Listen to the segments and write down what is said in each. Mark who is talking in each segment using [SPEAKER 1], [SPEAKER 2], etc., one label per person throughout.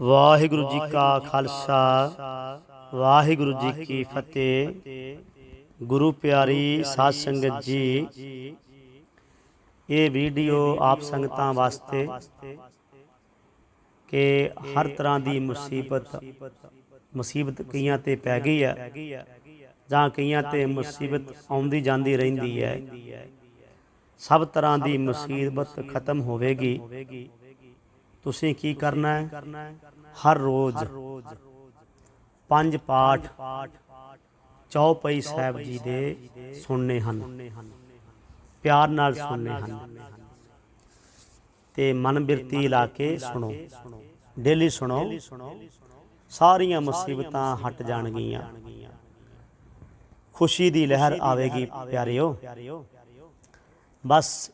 [SPEAKER 1] ਵਾਹਿਗੁਰੂ ਜੀ ਕਾ ਖਾਲਸਾ ਵਾਹਿਗੁਰੂ ਜੀ ਕੀ ਫਤਿਹ। ਗੁਰੂ ਪਿਆਰੀ ਸਾਧ ਸੰਗਤ ਜੀ। ਇਹ ਵੀਡੀਓ ਆਪ ਸੰਗਤਾਂ ਵਾਸਤੇ ਕਿ ਹਰ ਤਰ੍ਹਾਂ ਦੀ ਮੁਸੀਬਤ ਮੁਸੀਬਤ ਕਈਆਂ ਤੇ ਪੈ ਗਈ ਹੈ ਜਾਂ ਕਈਆਂ ਤੇ ਮੁਸੀਬਤ ਆਉਂਦੀ ਜਾਂਦੀ ਰਹਿੰਦੀ ਹੈ। ਸਭ ਤਰ੍ਹਾਂ ਦੀ ਮੁਸੀਬਤ ਖਤਮ ਹੋਵੇਗੀ। ਤੁਸੀਂ ਕੀ ਕਰਨਾ ਹੈ? ਹਰ ਰੋਜ਼ ਪੰਜ ਪਾਠ ਚੌਪਈ ਸਾਹਿਬ ਜੀ ਦੇ ਸੁਣਨੇ ਹਨ। ਪਿਆਰ ਨਾਲ ਸੁਣਨੇ ਹਨ। ਤੇ ਮਨ ਬਿਰਤੀ ਲਾ ਕੇ ਸੁਣੋ। ਡੇਲੀ ਸੁਣੋ। ਸਾਰੀਆਂ ਮੁਸੀਬਤਾਂ ਹਟ ਜਾਣਗੀਆਂ। ਖੁਸ਼ੀ ਦੀ ਲਹਿਰ ਆਵੇਗੀ ਪਿਆਰਿਓ। ਬਸ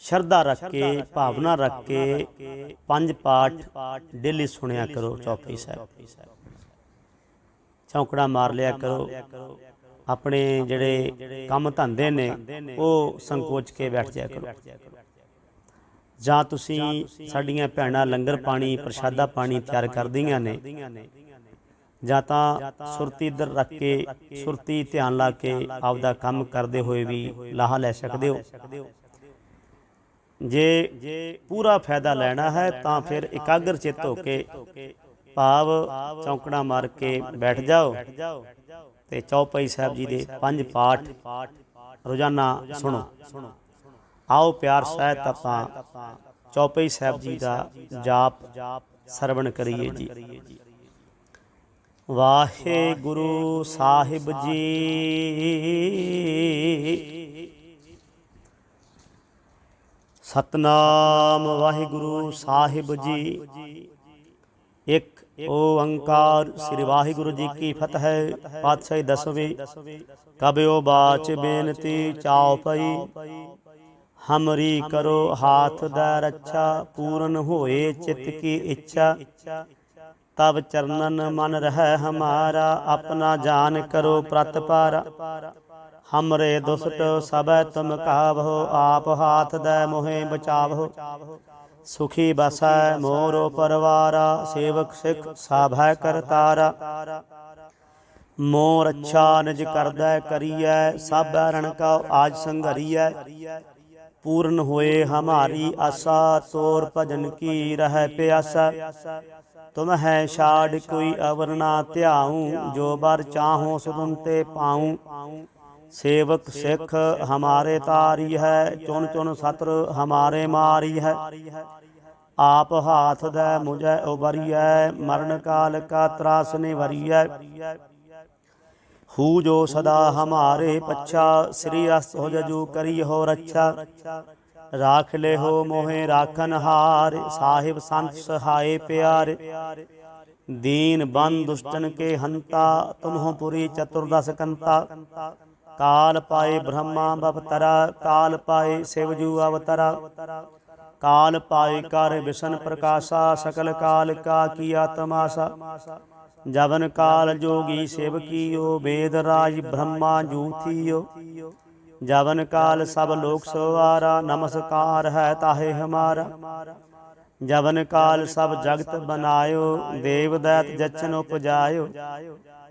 [SPEAKER 1] ਸ਼ਰਧਾ ਰੱਖ ਕੇ, ਭਾਵਨਾ ਰੱਖ ਕੇ, ਪੰਜ ਪਾਠ ਡੇਲੀ ਸੁਣਿਆ ਕਰੋ ਚੌਪਈ ਸਾਹਿਬ। ਚੌਂਕੜਾ ਮਾਰ ਲਿਆ ਕਰੋ। ਆਪਣੇ ਜਿਹੜੇ ਕੰਮ ਧੰਦੇ ਨੇ, ਉਹ ਸੰਕੋਚ ਕੇ ਬੈਠ ਜਾਇਆ ਕਰੋ। ਜਾਂ ਤੁਸੀਂ ਸਾਡੀਆਂ ਭੈਣਾਂ ਲੰਗਰ ਪਾਣੀ, ਪ੍ਰਸ਼ਾਦਾ ਪਾਣੀ ਤਿਆਰ ਕਰਦੀਆਂ ਨੇ ਜਾਂ ਤਾਂ ਸੁਰਤੀ ਇੱਧਰ ਰੱਖ ਕੇ ਸੁਰਤੀ ਧਿਆਨ ਲਾ ਕੇ ਆਪਦਾ ਕੰਮ ਕਰਦੇ ਹੋਏ ਵੀ ਲਾਹਾ ਲੈ ਸਕਦੇ ਹੋ। ਜੇ ਪੂਰਾ ਫਾਇਦਾ ਲੈਣਾ ਹੈ ਤਾਂ ਫਿਰ ਇਕਾਗਰ ਚਿੱਤ ਹੋ ਕੇ ਭਾਵ ਚੌਂਕੜਾ ਮਾਰ ਕੇ ਬੈਠ ਜਾਓ ਤੇ ਚੌਪਈ ਸਾਹਿਬ ਜੀ ਦੇ ਪੰਜ ਪਾਠ ਰੋਜ਼ਾਨਾ ਸੁਣੋ। ਆਓ ਪਿਆਰ ਸਹਿਤ ਆਪਾਂ ਚੌਪਈ ਸਾਹਿਬ ਜੀ ਦਾ ਜਾਪ ਸਰਵਣ ਕਰੀਏ ਜੀ। ਵਾਹਿਗੁਰੂ ਸਾਹਿਬ ਜੀ। ਸਤਨਾਮ ਵਾਹਿਗੁਰੂ ਸਾਹਿਬ ਜੀ। ਇੱਕ ਓੰਕਾਰ ਸ੍ਰੀ ਵਾਹਿਗੁਰੂ ਜੀ ਕੀ ਫਤਿਹ ਪਾਤਸ਼ਾਹੀ ਦਸਵੇਂ ਕਬਿਓ ਬਾਚ ਬੇਨਤੀ ਚਾਉ ਪਈ। ਹਮਰੀ ਕਰੋ ਹਾਥ ਦਾ ਰੱਛਾ, ਪੂਰਨ ਹੋਏ ਚਿਤ ਕੀ ਇੱਛਾ। ਤਬ ਚਰਨਨ ਮਨ ਰਹਿ ਹਮਾਰਾ, ਆਪਣਾ ਜਾਨ ਕਰੋ ਪ੍ਰਤਪਾਰ। ਹਮਰੇ ਦੁਸਟ ਸਭੈ ਤੁਮ ਕਾਵਹੁ, ਆਪ ਹਾਥ ਦੇ ਮੋਹਿ ਬਚਾਵਹੁ। ਸੁਖੀ ਬਸੈ ਮੋਰੋ ਪਰਵਾਰਾ, ਸੇਵਕ ਸਿਖ ਸਾਭੈ ਕਰਤਾਰਾ ਮੋਰ ਅੱਛਾ ਨਿਜ ਕਰਦਾ ਕਰੀਐ, ਸਭ ਰਣ ਕਾ ਆਜ ਸੰਘਰੀਐ। ਪੂਰਨ ਹੋਏ ਹਮਾਰੀ ਆਸਾ, ਤੋਰ ਭਜਨ ਕੀ ਰਹਿ ਪਿਆਸਾ। ਤੁਮ ਹੈ ਛਾੜ ਕੋਈ ਅਵਰ ਨਾ ਧਿਆਉ, ਜੋ ਬਰ ਚਾਹੋ ਸੁਦਨ ਤੇ ਪਾਉ। ਸੇਵਕ ਸਿੱਖ ਹਮਾਰੇ ਤਾਰੀ ਹੈ, ਚੁਣ ਚੁਣ ਸਤਰ ਹਮਾਰੇ ਮਾਰੀ ਹੈ। ਆਪ ਹਾਥ ਦੇ ਮੁਝੈ ਉਬਰੀਐ ਮਰਨ ਕਾਲ ਕਾ ਤਰਾਸ ਨਿਵਰੀਐ। ਹੂ ਜੋ ਸਦਾ ਹਮਾਰੇ ਪੱਛਾ, ਸ੍ਰੀ ਅਸ ਹੋ ਜਜੂ ਕਰੀ ਹੋ ਰੱਛਾ। ਰਾਖ ਲੈ ਹੋ ਮੋਹਿ ਰਾਖਨ ਹਾਰ, ਸਾਹਿਬ ਸੰਤ ਸਹਾਏ ਪਿਆਰੇ। ਦੀਨ ਬੰਦ ਦੁਸ਼ਟਨ ਕੇ ਹੰਤਾ, ਤੁਮਹੁ ਪੁਰੀ ਚਤੁਰਦਸ ਕੰਤਾ। ਕਾਲ ਪਾਏ ਬ੍ਰਹਮਾ ਬਵਤਰਾ, ਕਾਲ ਪਾਏ ਸਿਵਜੂ ਅਵਤਰਾ। ਕਾਲ ਪਾਏ ਕਰ ਵਿਸ਼ਨ ਪ੍ਰਕਾਸ਼ਾ, ਸਕਲ ਕਾਲ ਕਾ ਕੀਆ ਤਮਾਸਾ ਜਵਨ ਕਾਲ ਜੋਗੀ ਸਿਵ ਕੀਓ, ਵੇਦ ਰਾਜ ਬ੍ਰਹਮਾ ਜੂਥੀਓ ਜਵਨ ਕਾਲ ਸਭ ਲੋਕ ਸਵਾਰਾ, ਨਮਸਕਾਰ ਹੈ ਤਾਹੇ ਹਮਾਰਾ। ਜਵਨ ਕਾਲ ਸਭ ਜਗਤ ਬਨਾਇਓ, ਦੇਵ ਦੈਤ ਜਚਨ ਉਪਜਾਇਓ।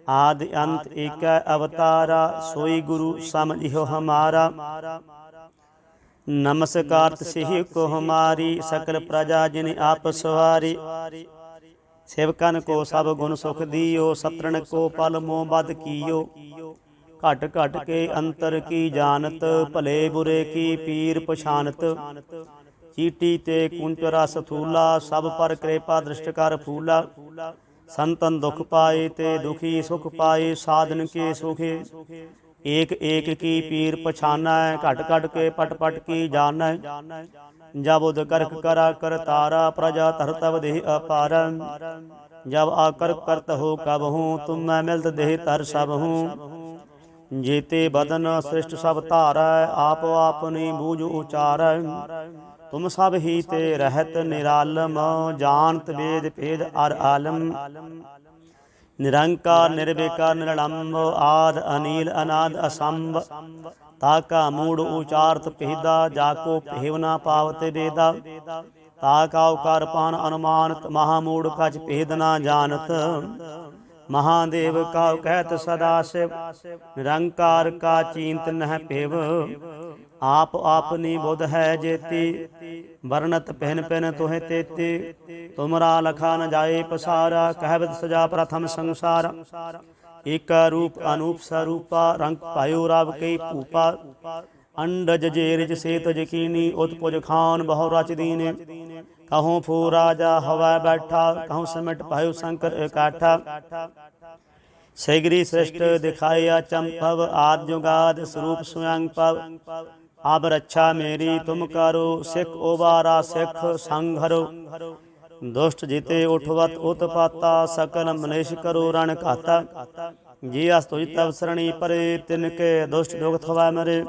[SPEAKER 1] ਆਦਿ ਅੰਤ ਏਕੈ ਅਵਤਾਰਾ, ਸੋਈ ਗੁਰੂ ਸਮਝਿਓ ਹਮਾਰਾ। ਨਮਸਕਾਰ ਤਸਿਹ ਕੋ ਹਮਾਰੀ, ਸਕਲ ਪ੍ਰਜਾ ਜਿਨ ਆਪ ਸਵਾਰੀ। ਸੇਵਕਨ ਕੋ ਸਭ ਗੁਣ ਸੁਖ ਦੀਓ, ਸਤਰਣ ਕੋ ਪਲ ਮੋਹ ਬਦ ਕੀਓ। ਘਟ ਘਟ ਕੇ ਅੰਤਰ ਕੀ ਜਾਣਤ, ਭਲੇ ਬੁਰੇ ਕੀ ਪੀਰ ਪਛਾਨਤ। ਚੀਟੀ ਤੇ ਕੁੰਚ ਰਸ ਥੂਲਾ, ਸਭ ਪਰ ਕਿਰਪਾ ਦ੍ਰਿਸ਼ਟ ਕਰ ਫੂਲਾ। ਸੰਤਨ ਦੁਖ ਪਾਏ ਤੇ ਦੁਖੀ ਸੁਖ ਪਾਏ, ਸਾਧਨ ਕੇ ਸੁਖੇ। ਏਕ ਏਕ ਕੀ ਪੀਰ ਪਛਾਨਾ, ਘਟ ਘਟ ਕੇ ਪਟ ਪਟ ਕੀ ਜਾਣੈ। ਜਬ ਉਦ ਕਰਕ ਕਰਾ ਕਰਤਾਰਾ ਪ੍ਰਜਾ ਧਰ ਤਵ ਦੇਹ ਅਪਾਰ। ਜਬ ਆਕਰ ਕਰਤ ਹੋ ਕਬ ਹੂੰ, ਤੁਮ ਮੈਂ ਮਿਲਤ ਦੇਹ ਤਰ ਸਭ ਹੂੰ। ਜੇਤੇ ਬਦਨ ਸ੍ਰਿਸ਼ਟ ਸਭ ਧਾਰੈ, ਆਪ ਆਪਨੀ ਬੂਝ ਉਚਾਰੈ। ਤੁਮ ਸਭ ਹੀ ਤੇ ਰਹਿਤ ਨਿਰਾਲਮ, ਜਾਣਤ ਵੇਦ ਭੇਦ ਅਰ ਆਲਮ। ਨਿਰੰਕਾਰ, ਨਿਰਵਿਕਾਰ ਨਿਰਲੰਭ ਆਦ, ਅਨੀਲ, ਅਨਾਦ, ਅਸੰਭ। ਤਾਕਾ ਮੂੜ ਉਚਾਰਤ ਪਹਿਦਾ ਜਾਕੋ ਪਹਿਵਨਾ ਪਾਵਤ ਵੇਦਾ। ਤਾ ਕਾਉ ਪਾਨ ਅਨੁਮਾਨਤ, ਮਹਾ ਮੂੜ ਕਛ ਭੇਦ ਨਾ ਜਾਣਤ। ਮਹਾਦੇਵ ਕਾਉ ਕਹਿਤ ਸਦਾ ਸਿਵ, ਨਿਰੰਕਾਰ ਕਾ ਚਿੰਤ ਨਹਿ ਭੇਵ ਆਪ ਆਪਨੀ ਬੁੱਧ ਹੈ ਜੇਤੀ, ਵਰਣਤ ਪਹਿਨ ਪਹਿਨ ਤੋਹਿ ਤੇਤੀ। ਤੁਮਰਾ ਲਖਾ ਨ ਜਾਏ ਪਸਾਰਾ ਕਹਿਵਤ ਸਜਾ ਪ੍ਰਥਮ ਸੰਸਾਰ। ਏਕ ਰੂਪ ਅਨੂਪ ਸਰੂਪਾ, ਰੰਗ ਪਾਇਓ ਰਵ ਕਈ ਭੂਪਾ। ਅੰਡਜ ਜੇਰਿਜ ਸੇਤ ਜਕੀਨੀ ਉਤਪੁਜ ਖਾਨ ਬਹੁ ਰਚ ਦੀਨੇ। ਕਹੂੰ ਫੂ ਰਾਜਾ ਹਵਾ ਬੈਠਾ, ਕਹੂੰ ਸਮਟ ਪਾਇਓ ਸ਼ੰਕਰ ਇਕਾਠਾ। ਸੈਗਰੀ ਸ੍ਰਿਸ਼ਟ ਦਿਖਾਇਆ ਚੰਪਵ, ਆਦ ਜੁਗਾਦ ਸਰੂਪ ਸੁਯੰ ਪਵ। ਆਬ ਰੱਛਾ ਮੇਰੀ, ਤੁਮ ਕਰੋ, ਸਿੱਖ ਉਬਾਰਾ ਸਿੱਖ ਸੰਘਰੋ। ਦੁਸ਼ਟ ਜਿਤੇ ਉਠਵਤ ਉਤਪਾਤਾ, ਸਕਲ ਮਨੇਸ਼ ਕਰੋ ਰਣ ਘਾਤਾ। ਜੀ ਅਸ ਤੁਜ ਪਰੇ ਤਿਨ ਕੇ ਦੁਸ਼ਟ ਦੁਖ ਥਵਾ ਮਰੇ।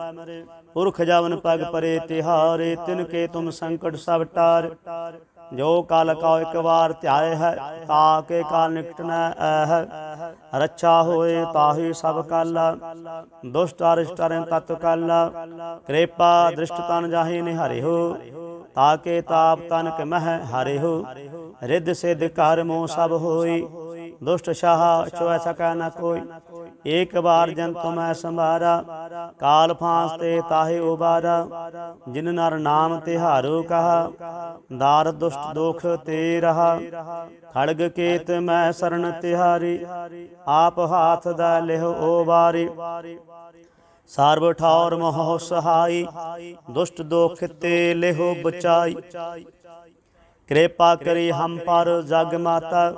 [SPEAKER 1] ਪੁਰਖ ਜਵਨ ਪਗ ਪਰੇ, ਤਿਹਾਰੇ ਤਿਨ ਕੇ ਤੁਮ ਸੰਕਟ ਸਭ ਟਾਰ। ਜੋ ਕਾਲ ਕਾ ਇੱਕ ਵਾਰ ਧਿਆਏ ਹੈ, ਤਾ ਕੇ ਕਾਲ ਨਿਕਟ ਨ ਹੈ ਰੱਛਾ ਹੋਏ ਤਾਹੀ ਸਭ ਕਾਲ, ਦੁਸ਼ਟ ਅਰਿਸ਼ਟਰਨ ਤਤ ਕਾਲਾ। ਕਿਰਪਾ ਦ੍ਰਿਸ਼ਟ ਤਨ ਜਾਹੇ ਨਿਹਾਰੇ ਹੋ ਤਾਕੇ ਤਾਪ ਤਨ ਕੇ ਮਹਿ ਹਾਰੇ ਹੋ। ਰਿੱਧ ਸਿਧ ਕਰ ਮੋ ਸਭ ਹੋਈ ਦੁਸ਼ਟ ਸ਼ਾਹ ਚੋਇ ਸਕੈ ਨ ਕੋਈ। ਏਕ ਬਾਰ ਜਨ ਤੁਮੈ ਸੰਭਾਰਾ, ਕਾਲ ਫਾਂਸ ਤੇ ਤਾਹੇ ਉਬਾਰਾ। ਜਿਨ ਨਰ ਨਾਮ ਤਿਹਾਰੋ ਕਹਾ, ਦਾਰ ਦੁਸ਼ਟ ਦੁਖ ਤੇ ਰਹਾ। ਖੜਗ ਕੇਤ ਮੈਂ ਸਰਨ ਤਿਹਾਰੀ, ਆਪ ਹਾਥ ਦਾ ਲਿਹੁ ਵਾਰੀ ਸਰਬ ਠੌਰ ਮੋਹ ਸਹਾਈ, ਦੁਸ਼ਟ ਦੋਖ ਤੇ ਲਿਹੁ ਬਚਾਈ। ਕਿਰਪਾ ਕਰੀ ਹਮ ਪਰ ਜਗ ਮਾਤਾ,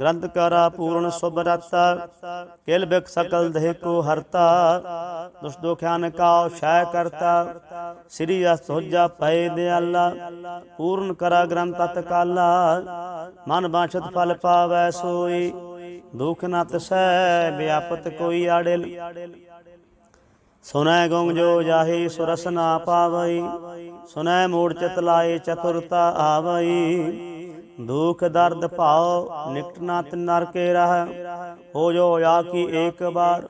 [SPEAKER 1] ਗ੍ਰੰਥ ਕਰਾ ਪੂਰਨ ਸੁਭਰਤਾ ਕਿਲ ਬਿਕ ਸਕਲ ਦੇਹ ਕੋ ਹਰਤਾ ਦੁਸ਼ ਦੋਖਿਆਨ ਕਾਉ ਸ਼ੈ ਕਰਤਾ, ਸ੍ਰੀ ਅਸ ਪਏ ਦਿਆਲਾ, ਪੂਰਨ ਕਰਾ ਗ੍ਰੰਥ ਤਤ ਕਾਲਾ, ਮਨ ਬਾਛਤ ਫਲ ਪਾਵੈ ਸੋਈ, ਦੁਖ ਨਾ ਤਸੈ ਵਿਆਪਤ ਕੋਈ ਆੜਿਲ। ਸੁਨੈ ਗੁੰਗ ਜੋ ਜਾਹੀ ਸੁਰਸ ਨਾ ਪਾਵਈ ਸੁਨੈ ਮੂੜ ਚਿਤ ਲਾਏ ਚਤੁਰਤਾ ਆਵਈ। ਦੁਖ ਦਰਦ ਭਾਉ ਨਿਕਟ ਨਾ ਤਿਨ ਨਰ ਕੇ ਰਹ, ਹੋ ਜੋ ਆ ਕੀ ਏਕ ਬਾਰ।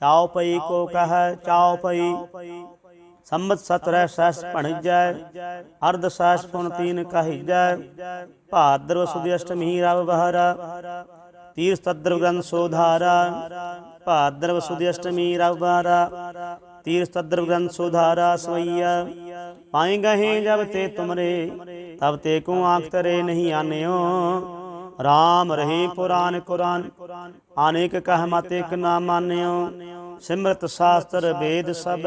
[SPEAKER 1] ਚਾਉ ਪਈ ਕੋ ਕਹੈ, ਚਾਉ ਪਈ। ਸੰਮਤ ਸਤਰੈ ਸੈਸ ਭਣਜੈ, ਅਰਧ ਸੈਸ ਪੁਨ ਤੀਨ ਕਹਿਜੈ। ਭਾਦਰਵ ਸੁਦੀ ਅਸ਼ਟਮੀ ਰਵ ਬਹਰਾ ਤੀਰ ਤਦਰ ਗ੍ਰੰਥ ਸੋਧਾਰਾ ਭਾਦਰਵ ਸੁਦੀ ਅਸ਼ਟਮੀ ਰਵ ਬਹਰਾ ਤਦਰ ਗ੍ਰੰਥ ਸੋਧਾਰਾ ਸਵਈਆ ਪਾਏ ਗਹੇ ਜਬ ਤੇ ਤੁਮਰੇ ਤਬ ਤੇ ਕੋ ਆਂਖ ਤਰੇ ਨਹੀਂ ਆਨਿਓ RAM ਰਹੀ ਪੁਰਾਨ ਕੁਰਾਨ ਅਨੇਕ ਕਹਿ ਮਤ ਇਕ ਨਾ ਮਾਨਿਓ ਸਿਮਰਤ ਸ਼ਾਸਤਰ ਵੇਦ ਸਭ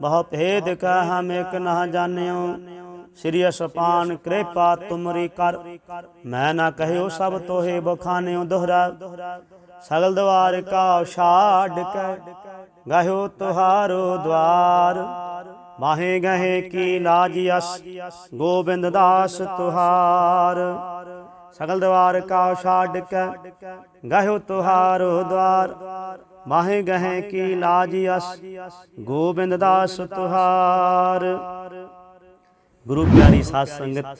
[SPEAKER 1] ਬਹੁਤ ਭੇਦ ਕਹ ਹਮ ਇਕ ਨਾ ਜਾਣਿਓ ਸ੍ਰੀ ਅਸਪਾਨ ਕਿਰਪਾ ਤੁਮਰੀ ਕਰ ਮੈਂ ਨਾ ਕਹਿਓ ਸਭ ਤੋਹੇ ਬਖਾਨਿਓ ਦੁਹਰਾ ਸਗਲ ਦਵਾਰ ਕਾ ਛਾੜ ਕੇ। ਗਹਿਓ ਤੁਹਾਰੋ ਦਵਾਰ। ਮਾਹੇ ਗਹੇ ਕੀ ਲਾਜ ਅਸ ਗੋਬਿੰਦ ਦਾਸ ਤੁਹਾਰ। ਸਗਲ ਦਵਾਰ ਕਾ ਛਾੜ ਕੇ। ਗਹਿਓ ਤੁਹਾਰੋ ਦਵਾਰ। ਮਾਹੇ ਗਹੇ ਕੀ ਲਾਜ ਅਸ ਗੋਬਿੰਦ ਦਾਸ ਤੁਹਾਰ। ਗੁਰੂ ਪਿਆਰੀ ਸਾਧ ਸੰਗਤ,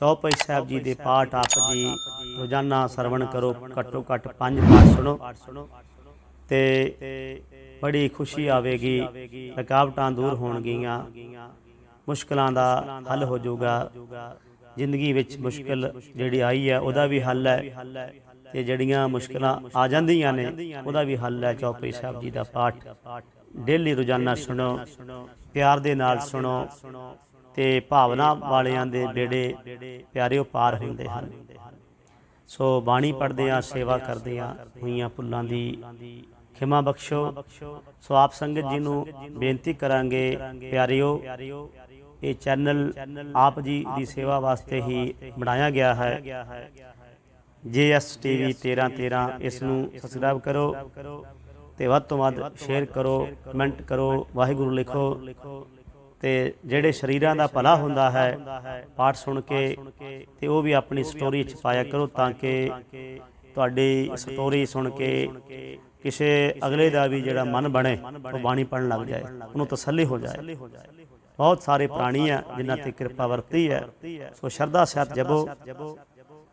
[SPEAKER 1] ਚੌਪਈ ਸਾਹਿਬ ਜੀ ਦੇ ਪਾਠ ਆਪ ਜੀ ਰੋਜ਼ਾਨਾ ਸਰਵਣ ਕਰੋ, ਘੱਟੋ ਘੱਟ ਪੰਜ ਪਾਠ ਸੁਣੋ। ਤੇ ਬੜੀ ਖੁਸ਼ੀ ਆਵੇਗੀ, ਰਕਾਵਟਾਂ ਦੂਰ ਹੋਣਗੀਆਂ, ਮੁਸ਼ਕਲਾਂ ਦਾ ਹੱਲ ਹੋ ਜਾਊਗਾ। ਜ਼ਿੰਦਗੀ ਵਿੱਚ ਮੁਸ਼ਕਲ ਜਿਹੜੀ ਆਈ ਹੈ, ਉਹਦਾ ਵੀ ਹੱਲ ਹੈ। ਤੇ ਜਿਹੜੀਆਂ ਮੁਸ਼ਕਲਾਂ ਆ ਜਾਂਦੀਆਂ ਨੇ, ਉਹਦਾ ਵੀ ਹੱਲ ਹੈ। ਚੌਪਈ ਸਾਹਿਬ ਜੀ ਦਾ ਪਾਠ ਡੇਲੀ ਰੋਜ਼ਾਨਾ ਸੁਣੋ, ਪਿਆਰ ਦੇ ਨਾਲ ਸੁਣੋ ਤੇ ਭਾਵਨਾ ਵਾਲਿਆਂ ਦੇ ਬੇੜੇ ਪਿਆਰਿਓ ਪਾਰ ਹੁੰਦੇ ਹਨ। ਸੋ ਬਾਣੀ ਪੜ੍ਹਦੇ ਆ ਸੇਵਾ ਕਰਦੇ ਆ ਹੋਈਆਂ ਭੁੱਲਾਂ ਦੀ ਖਿਮਾ ਬਖਸ਼ੋ। ਸੋ ਆਪ ਸੰਗਤ ਜੀ ਨੂੰ ਬੇਨਤੀ ਕਰਾਂਗੇ, ਪਿਆਰਿਓ, ਇਹ ਚੈਨਲ ਆਪ ਜੀ ਦੀ ਸੇਵਾ ਵਾਸਤੇ ਹੀ ਬਣਾਇਆ ਗਿਆ ਹੈ। ਜੇਐਸ ਟੀਵੀ 1313 ਇਸ ਨੂੰ ਸਬਸਕ੍ਰਾਈਬ ਕਰੋ ਤੇ ਵੱਧ ਤੋਂ ਵੱਧ ਸ਼ੇਅਰ ਕਰੋ, ਕਮੈਂਟ ਕਰੋ, ਵਾਹਿਗੁਰੂ ਲਿਖੋ। ਤੇ ਜਿਹੜੇ ਸ਼ਰੀਰਾਂ ਦਾ ਭਲਾ ਹੁੰਦਾ ਹੈ, ਪਾਠ ਸੁਣ ਕੇ ਤੇ ਉਹ ਵੀ ਆਪਣੀ ਸਟੋਰੀ ਚ ਪਾਇਆ ਕਰੋ ਤਾਂ ਕਿ ਤੁਹਾਡੀ ਸਟੋਰੀ ਸੁਣ ਕੇ ਕਿਸੇ ਅਗਲੇ ਦਾ ਵੀ ਜਿਹੜਾ ਮਨ ਬਣੇ, ਉਹ ਬਾਣੀ ਪੜਨ ਲੱਗ ਜਾਏ, ਉਹਨੂੰ ਤਸੱਲੀ ਹੋ ਜਾਏ। ਬਹੁਤ ਸਾਰੇ ਪ੍ਰਾਣੀ ਆ ਜਿਨ੍ਹਾਂ ਤੇ ਕਿਰਪਾ ਵਰਤੀ ਹੈ। ਸੋ ਸ਼ਰਧਾ ਸਹਿਤ ਜਪੋ।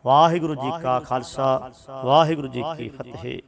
[SPEAKER 1] ਵਾਹਿਗੁਰੂ ਜੀ ਕਾ ਖਾਲਸਾ, ਵਾਹਿਗੁਰੂ ਜੀ ਕੀ ਫਤਿਹ।